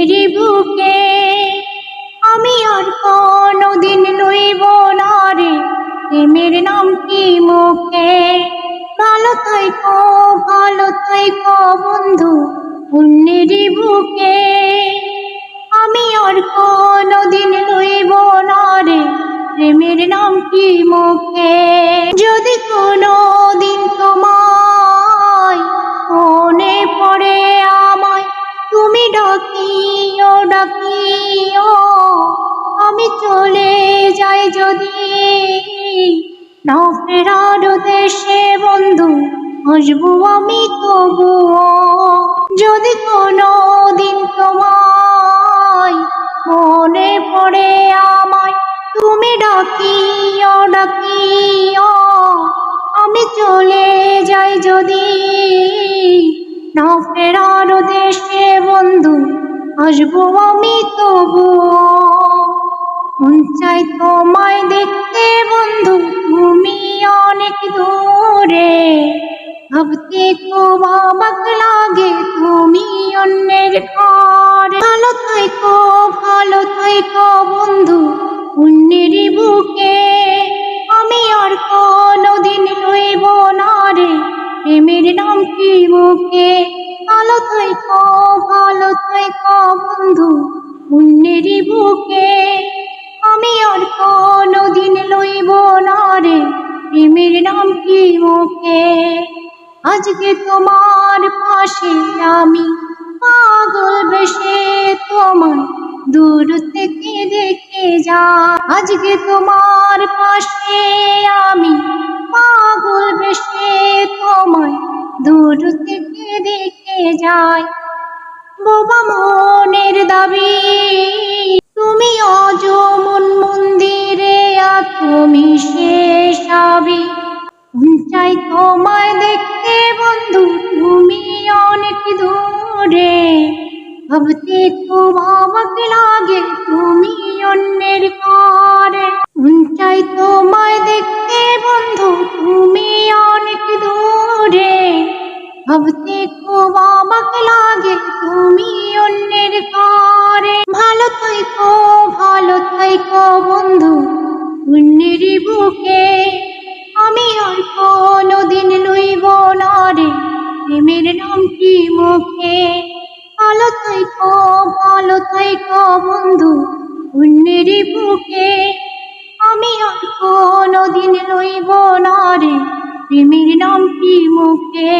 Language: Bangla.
অন্যের বুকে। আমি আর কোনোদিন লইব না রে, প্রেমের নাম কি মুখে? ভালো থাইকো ভালো থাইকো বন্ধু, অন্যের বুকে। আমি আর কোনোদিন লইব না রে, প্রেমের নাম কি মুখে? যদি কোনো না ফেরার দেশে বন্ধু, আসব আমি তবুও। যদি কোনো দিন তোমায় মনে পড়ে আমায়, তুমি ডাকিও ডাকিও। আমি চলে যাই যদি ফেরার দেশে বন্ধু, আসব আমি তবুও। চাই তোমায় দেখতে খুব অবাক লাগে তুমি অন্যের ঘরে। ভালো থাইকো ভালো থাইকো বন্ধু, অন্যের বুকে। আমি আর কোনোদিন লইব না রে, প্রেমের নাম কি মুখে ভালো থাইকো ভালো থাইকো বন্ধু, অন্যের বুকে। আমি আর কোনোদিন লইব না রে, প্রেমের নাম কি মুখে আজকে তোমার পাশে আমি পাগল বেশে তোমায় দূর থেকে দেখে যা। আজকে তোমার পাশে আমি পাগল বেশে তোমায় দূর থেকে দেখে যাই। বোবা মনের দাবি, তুমি অজমন মন্দিরে তুমি শেষ আবি চাই তোমায় ভাবতে অবাক লাগে, তুমি অন্যের ঘরে চাই তোমায় দেখতে বন্ধু, তুমি অনেক দূরে। ভাবতে খুব অবাক লাগে, তুমি অন্যের ঘরে ভালো থাইকো ভালো থাইকো বন্ধু, অন্যের বুকে। আমি আর কোনোদিন লইব না রে, প্রেমের নাম কি মুখে। থাইকো ভালো থাইকো বন্ধু, অন্যের বুকে। আমি আর কোনোদিন লইব না রে প্রেমের নাম কি মুখে।